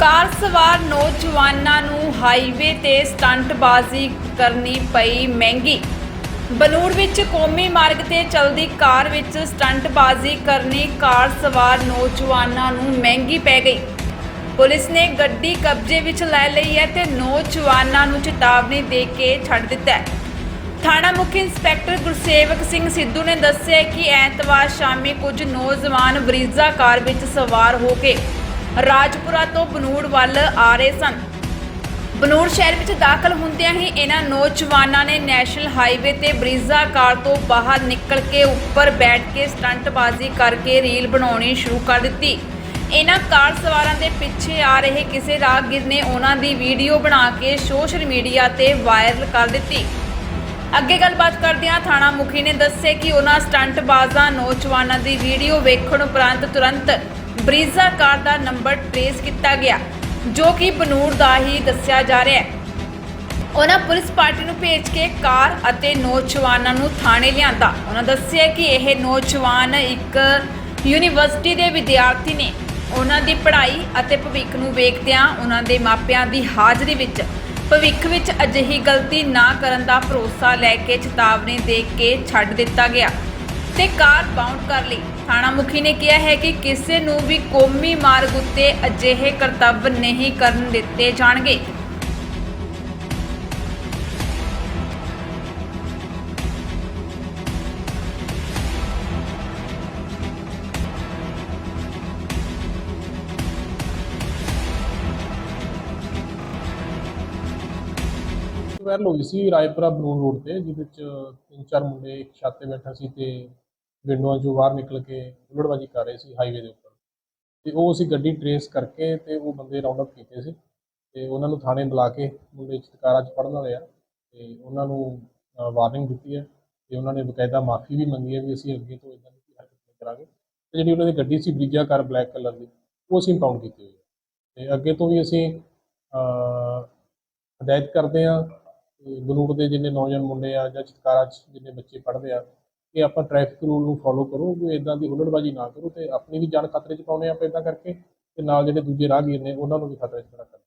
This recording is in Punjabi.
ਕਾਰ ਸਵਾਰ ਨੌਜਵਾਨਾਂ ਨੂੰ ਹਾਈਵੇ ਤੇ ਸਟੰਟਬਾਜ਼ੀ ਕਰਨੀ ਪਈ ਮਹਿੰਗੀ। ਬਨੂੜ ਵਿੱਚ ਕੌਮੀ ਮਾਰਗ ਤੇ ਚੱਲਦੀ ਕਾਰ ਵਿੱਚ ਸਟੰਟਬਾਜ਼ੀ ਕਰਨੀ ਕਾਰ ਸਵਾਰ ਨੌਜਵਾਨਾਂ ਨੂੰ ਮਹਿੰਗੀ ਪੈ ਗਈ। ਪੁਲਿਸ ਨੇ ਗੱਡੀ ਕਬਜ਼ੇ ਵਿੱਚ ਲੈ ਲਈ ਹੈ ਤੇ ਨੌਜਵਾਨਾਂ ਨੂੰ ਚੇਤਾਵਨੀ ਦੇ ਕੇ ਛੱਡ ਦਿੱਤਾ ਹੈ। ਥਾਣਾ ਮੁਖੀ ਇੰਸਪੈਕਟਰ ਗੁਰਸੇਵਕ ਸਿੰਘ ਸਿੱਧੂ ਨੇ ਦੱਸਿਆ ਕਿ ਐਤਵਾਰ ਸ਼ਾਮੀ ਕੁਝ ਨੌਜਵਾਨ ਵਰੀਜ਼ਾ ਕਾਰ ਵਿੱਚ ਸਵਾਰ ਹੋ ਕੇ ਰਾਜਪੁਰਾ ਤੋਂ ਬਨੂੜ ਵੱਲ ਆ ਰਹੇ ਸਨ। ਬਨੂੜ ਸ਼ਹਿਰ ਵਿੱਚ ਦਾਖਲ ਹੁੰਦਿਆਂ ਹੀ ਇਹਨਾਂ ਨੌਜਵਾਨਾਂ ਨੇ ਨੈਸ਼ਨਲ ਹਾਈਵੇ ਤੇ ਬਰੀਜ਼ਾ ਕਾਰ ਤੋਂ ਬਾਹਰ ਨਿਕਲ ਕੇ ਉੱਪਰ ਬੈਠ ਕੇ ਸਟੰਟਬਾਜ਼ੀ ਕਰਕੇ ਰੀਲ ਬਣਾਉਣੀ ਸ਼ੁਰੂ ਕਰ ਦਿੱਤੀ। ਇਹਨਾਂ ਕਾਰ ਸਵਾਰਾਂ ਦੇ ਪਿੱਛੇ ਆ ਰਹੇ ਕਿਸੇ ਰਾਹਗੀਰ ਨੇ ਉਹਨਾਂ ਦੀ ਵੀਡੀਓ ਬਣਾ ਕੇ ਸੋਸ਼ਲ ਮੀਡੀਆ ਤੇ ਵਾਇਰਲ ਕਰ ਦਿੱਤੀ। ਅੱਗੇ ਗੱਲਬਾਤ ਕਰਦਿਆਂ ਥਾਣਾ ਮੁਖੀ ਨੇ ਦੱਸਿਆ ਕਿ ਉਹਨਾਂ ਸਟੰਟਬਾਜ਼ਾਂ ਨੌਜਵਾਨਾਂ ਦੀ ਵੀਡੀਓ ਵੇਖਣ ਉਪਰੰਤ ਤੁਰੰਤ ਬਰੀਜ਼ਾ ਕਾਰ ਦਾ ਨੰਬਰ ਟ੍ਰੇਸ ਕੀਤਾ ਗਿਆ, ਜੋ ਕਿ ਬਨੂੜ ਦਾ ਹੀ ਦੱਸਿਆ ਜਾ ਰਿਹਾ ਹੈ। ਉਹਨਾਂ ਪੁਲਿਸ ਪਾਰਟੀ ਨੂੰ ਭੇਜ ਕੇ ਕਾਰ ਅਤੇ ਨੌਜਵਾਨਾਂ ਨੂੰ ਥਾਣੇ ਲਿਆਂਦਾ। ਉਹਨਾਂ ਦੱਸਿਆ ਕਿ ਇਹ ਨੌਜਵਾਨ ਇੱਕ ਯੂਨੀਵਰਸਿਟੀ ਦੇ ਵਿਦਿਆਰਥੀ ਨੇ। ਉਹਨਾਂ ਦੀ ਪੜ੍ਹਾਈ ਅਤੇ ਭਵਿੱਖ ਨੂੰ ਵੇਖਦਿਆਂ ਉਹਨਾਂ ਦੇ ਮਾਪਿਆਂ ਦੀ ਹਾਜ਼ਰੀ ਵਿੱਚ ਭਵਿੱਖ ਵਿੱਚ ਅਜਿਹੀ ਗਲਤੀ ਨਾ ਕਰਨ ਦਾ ਭਰੋਸਾ ਲੈ ਕੇ ਚੇਤਾਵਨੀ ਦੇ ਕੇ ਛੱਡ ਦਿੱਤਾ ਗਿਆ ਤੇ ਕਾਰ ਬਾਉਂਡ ਕਰ ਲਈ। ਥਾਣਾ ਮੁਖੀ ਨੇ ਕਿਹਾ ਹੈ ਕਿ ਕਿਸੇ ਨੂੰ ਵੀ ਕੌਮੀ ਮਾਰਗ ਉੱਤੇ ਅਜਿਹੇ ਕਰਤੱਵ ਨਹੀਂ ਕਰਨ ਦਿੱਤੇ ਜਾਣਗੇ। ਵਾਇਰਲ ਹੋਈ ਸੀ ਰਾਏਪੁਰਾ ਬਲੂਨ ਰੋਡ ਤੇ, ਜਿਹਦੇ ਵਿੱਚ ਤਿੰਨ ਚਾਰ ਮੁੰਡੇ ਇੱਕ ਛੱਤ ਤੇ ਬੈਠਾ ਸੀ ਤੇ ਵਿੰਡੋਆਂ ਚੋਂ ਬਾਹਰ ਨਿਕਲ ਕੇ ਹੁੱਲੜਬਾਜੀ ਕਰ ਰਹੇ ਸੀ ਹਾਈਵੇ ਦੇ ਉੱਪਰ। ਤੇ ਉਹ ਅਸੀਂ ਗੱਡੀ ਟਰੇਸ ਕਰਕੇ ਤੇ ਉਹ ਬੰਦੇ ਰਾਉਂਡ ਅਪ ਕੀਤੇ ਸੀ ਤੇ ਉਹਨਾਂ ਨੂੰ ਥਾਣੇ ਬੁਲਾ ਕੇ ਮੁੰਡੇ ਚਿਤਕਾਰਾਂ 'ਚ ਪੜਨ ਵਾਲੇ ਆ ਤੇ ਉਹਨਾਂ ਨੂੰ ਵਾਰਨਿੰਗ ਦਿੱਤੀ ਹੈ ਤੇ ਉਹਨਾਂ ਨੇ ਬਕਾਇਦਾ ਮਾਫੀ ਵੀ ਮੰਗੀ ਹੈ ਵੀ ਅਸੀਂ ਅੱਗੇ ਤੋਂ ਇਦਾਂ ਦੀ ਹਰਕਤ ਨਹੀਂ ਕਰਾਂਗੇ। ਤੇ ਜਿਹੜੀ ਉਹਨਾਂ ਦੀ ਗੱਡੀ ਸੀ ਬ੍ਰੀਜਾ ਕਾਰ ਬਲੈਕ ਕਲਰ ਦੀ, ਉਹ ਅਸੀਂ ਇੰਪਾਊਂਡ ਕੀਤੀ ਹੋਈ ਹੈ। ਤੇ ਅੱਗੇ ਤੋਂ ਵੀ ਅਸੀਂ ਹਦਾਇਤ ਕਰਦੇ ਹਾਂ ਤੇ ਦੇ ਜਿੰਨੇ ਨੌਜਵਾਨ ਮੁੰਡੇ ਆ ਜਾਂ ਚਿਤਕਾਰਾਂ 'ਚ ਜਿੰਨੇ ਬੱਚੇ ਪੜ੍ਹਦੇ ਆ ਕਿ ਆਪਾਂ ਟ੍ਰੈਫਿਕ ਰੂਲ ਨੂੰ ਫੋਲੋ ਕਰੋ, ਵੀ ਇਦਾਂ ਦੀ ਹੁੱਲੜਬਾਜੀ ਨਾ ਕਰੋ ਤੇ ਆਪਣੀ ਵੀ ਜਾਨ ਖਤਰੇ 'ਚ ਪਾਉਣੇ ਆਪਾਂ ਇਦਾਂ ਕਰਕੇ ਤੇ ਨਾਲ ਜਿਹੜੇ ਦੂਜੇ ਰਾਹਗੀਰ ਨੇ ਉਹਨਾਂ ਨੂੰ ਵੀ ਖਤਰੇ 'ਚ ਖੜਾ ਕਰੋ